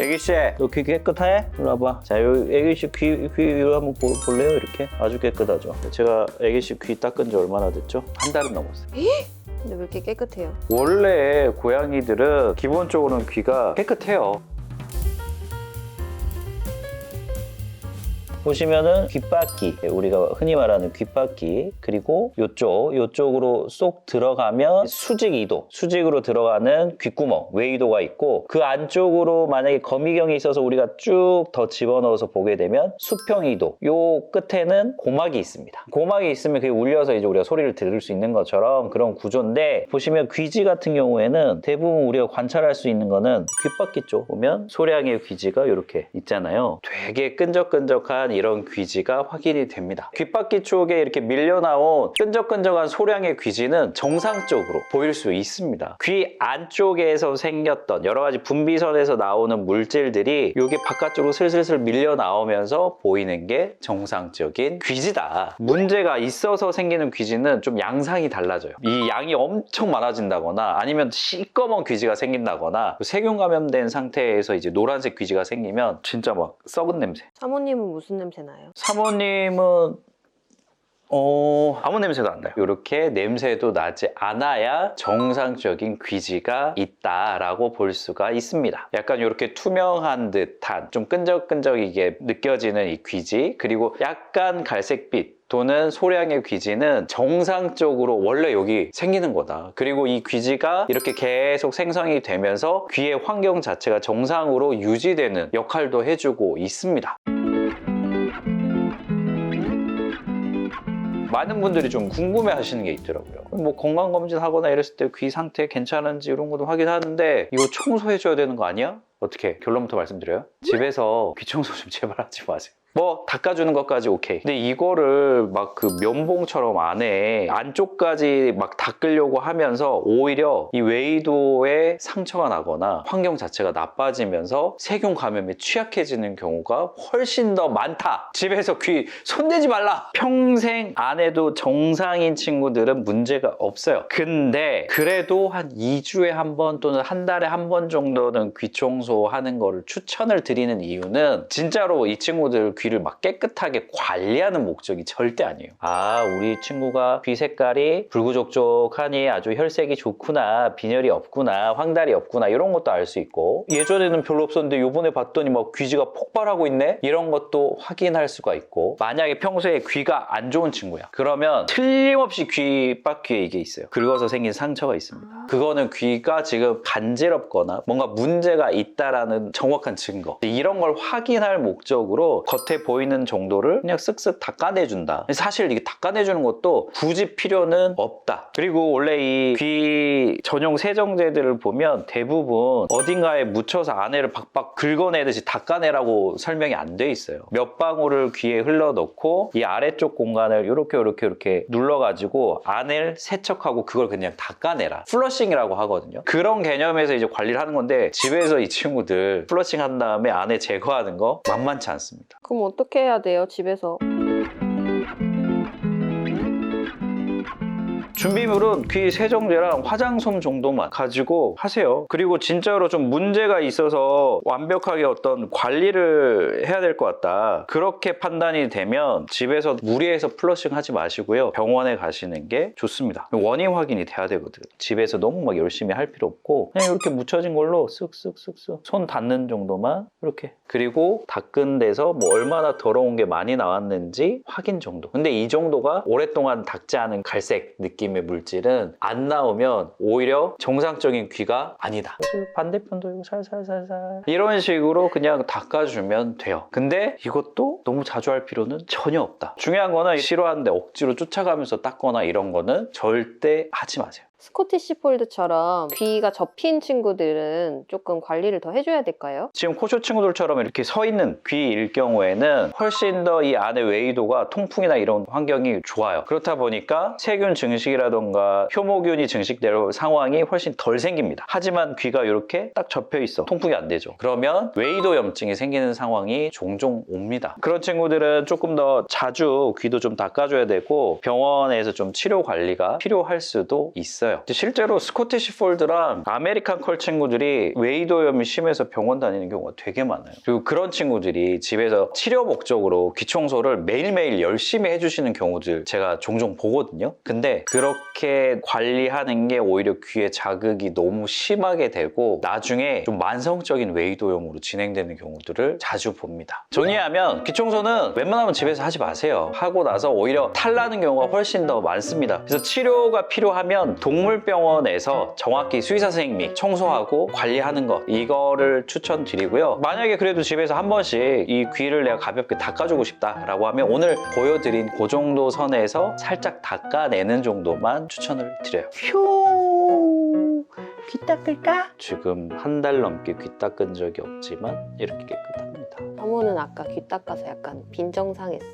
애기씨, 너 귀 깨끗해? 일로 와봐. 자, 요 애기씨 귀, 귀 위로 한번 보, 볼래요? 이렇게? 아주 깨끗하죠. 제가 애기씨 귀 닦은 지 얼마나 됐죠? 한 달은 넘었어요. 근데 왜 이렇게 깨끗해요? 원래 고양이들은 기본적으로는 귀가 깨끗해요. 보시면은 귓바퀴 우리가 흔히 말하는 귓바퀴 그리고 요쪽 요쪽으로 쏙 들어가면 수직 이도 수직으로 들어가는 귓구멍 웨이도가 있고 그 안쪽으로 만약에 거미경이 있어서 우리가 쭉 더 집어넣어서 보게 되면 수평 이도 요 끝에는 고막이 있습니다. 고막이 있으면 그게 울려서 이제 우리가 소리를 들을 수 있는 것처럼 그런 구조인데 보시면 귀지 같은 경우에는 대부분 우리가 관찰할 수 있는 거는 귓바퀴 쪽 보면 소량의 귀지가 이렇게 있잖아요. 되게 끈적끈적한 이런 귀지가 확인이 됩니다 귓바퀴 쪽에 이렇게 밀려나온 끈적끈적한 소량의 귀지는 정상적으로 보일 수 있습니다 귀 안쪽에서 생겼던 여러 가지 분비선에서 나오는 물질들이 여기 바깥쪽으로 슬슬슬 밀려 나오면서 보이는 게 정상적인 귀지다. 문제가 있어서 생기는 귀지는 좀 양상이 달라져요. 이 양이 엄청 많아진다거나 아니면 시꺼먼 귀지가 생긴다거나 세균 감염된 상태에서 이제 노란색 귀지가 생기면 진짜 막 썩은 냄새. 사모님은 무슨 냄새 나요? 사모님은 어, 아무 냄새도 안 나요. 이렇게 냄새도 나지 않아야 정상적인 귀지가 있다라고 볼 수가 있습니다. 약간 이렇게 투명한 듯한 좀 끈적끈적이게 느껴지는 이 귀지 그리고 약간 갈색빛 또는 소량의 귀지는 정상적으로 원래 여기 생기는 거다. 그리고 이 귀지가 이렇게 계속 생성이 되면서 귀의 환경 자체가 정상으로 유지되는 역할도 해주고 있습니다. 많은 분들이 좀 궁금해 하시는 게 있더라고요. 뭐 건강검진 하거나 이랬을 때 귀 상태 괜찮은지 이런 것도 확인하는데 이거 청소해줘야 되는 거 아니야? 어떻게 결론부터 말씀드려요? 집에서 귀 청소 좀 제발 하지 마세요. 뭐 닦아주는 것까지 오케이. 근데 이거를 막 그 면봉처럼 안에 안쪽까지 막 닦으려고 하면서 오히려 이 웨이도에 상처가 나거나 환경 자체가 나빠지면서 세균 감염에 취약해지는 경우가 훨씬 더 많다. 집에서 귀 손대지 말라. 평생 안 해도 정상인 친구들은 문제가 없어요. 근데 그래도 한 2주에 한 번 또는 한 달에 한 번 정도는 귀 청소하는 거를 추천을 드리는 이유는 진짜로 이 친구들 귀를 막 깨끗하게 관리하는 목적이 절대 아니에요. 아, 우리 친구가 귀 색깔이 붉은족족하니 아주 혈색이 좋구나, 빈혈이 없구나, 황달이 없구나 이런 것도 알 수 있고 예전에는 별로 없었는데 요번에 봤더니 막 귀지가 폭발하고 있네? 이런 것도 확인할 수가 있고 만약에 평소에 귀가 안 좋은 친구야. 그러면 틀림없이 귀 바퀴에 이게 있어요. 긁어서 생긴 상처가 있습니다. 그거는 귀가 지금 간지럽거나 뭔가 문제가 있다라는 정확한 증거. 이런 걸 확인할 목적으로 겉에 보이는 정도를 그냥 쓱쓱 닦아내준다. 사실 이게 닦아내주는 것도 굳이 필요는 없다. 그리고 원래 이 귀 전용 세정제들을 보면 대부분 어딘가에 묻혀서 안에를 박박 긁어내듯이 닦아내라고 설명이 안 돼 있어요. 몇 방울을 귀에 흘러넣고 이 아래쪽 공간을 이렇게 이렇게 이렇게 눌러가지고 안을 세척하고 그걸 그냥 닦아내라. 플러 싱이라고 하거든요. 그런 개념에서 이제 관리를 하는 건데 집에서 이 친구들 플러싱 한 다음에 안에 제거하는 거 만만치 않습니다. 그럼 어떻게 해야 돼요, 집에서? 준비물은 귀 세정제랑 화장솜 정도만 가지고 하세요. 그리고 진짜로 좀 문제가 있어서 완벽하게 어떤 관리를 해야 될 것 같다. 그렇게 판단이 되면 집에서 무리해서 플러싱 하지 마시고요. 병원에 가시는 게 좋습니다. 원인 확인이 돼야 되거든. 집에서 너무 막 열심히 할 필요 없고 그냥 이렇게 묻혀진 걸로 쓱쓱쓱쓱 손 닿는 정도만 이렇게 그리고 닦은 데서 뭐 얼마나 더러운 게 많이 나왔는지 확인 정도. 근데 이 정도가 오랫동안 닦지 않은 갈색 느낌 의 물질은 안 나오면 오히려 정상적인 귀가 아니다. 반대편도 이거 살살살살 이런 식으로 그냥 닦아주면 돼요. 근데 이것도 너무 자주 할 필요는 전혀 없다. 중요한 거는 싫어하는데 억지로 쫓아가면서 닦거나 이런 거는 절대 하지 마세요. 스코티시 폴드처럼 귀가 접힌 친구들은 조금 관리를 더 해줘야 될까요? 지금 코쇼 친구들처럼 이렇게 서 있는 귀일 경우에는 훨씬 더 이 안의 웨이도가 통풍이나 이런 환경이 좋아요. 그렇다 보니까 세균 증식이라던가 효모균이 증식될 상황이 훨씬 덜 생깁니다. 하지만 귀가 이렇게 딱 접혀 있어. 통풍이 안 되죠. 그러면 웨이도 염증이 생기는 상황이 종종 옵니다. 그런 친구들은 조금 더 자주 귀도 좀 닦아줘야 되고 병원에서 좀 치료 관리가 필요할 수도 있어요. 있어요. 실제로 스코티시 폴드랑 아메리칸 컬 친구들이 웨이도염이 심해서 병원 다니는 경우가 되게 많아요. 그리고 그런 친구들이 집에서 치료 목적으로 귀 청소를 매일매일 열심히 해주시는 경우들 제가 종종 보거든요. 근데 그렇게 관리하는 게 오히려 귀에 자극이 너무 심하게 되고 나중에 좀 만성적인 웨이도염으로 진행되는 경우들을 자주 봅니다. 정리하면 귀 청소는 웬만하면 집에서 하지 마세요. 하고 나서 오히려 탈나는 경우가 훨씬 더 많습니다. 그래서 치료가 필요하면 동물병원에서 정확히 수의사 선생님이 청소하고 관리하는 것 이거를 추천드리고요. 만약에 그래도 집에서 한 번씩 이 귀를 내가 가볍게 닦아주고 싶다라고 하면 오늘 보여드린 그 정도 선에서 살짝 닦아내는 정도만 추천을 드려요. 휴, 귀 닦을까? 지금 한 달 넘게 귀 닦은 적이 없지만 이렇게 깨끗합니다. 사모는 아까 귀 닦아서 약간 빈정상했어.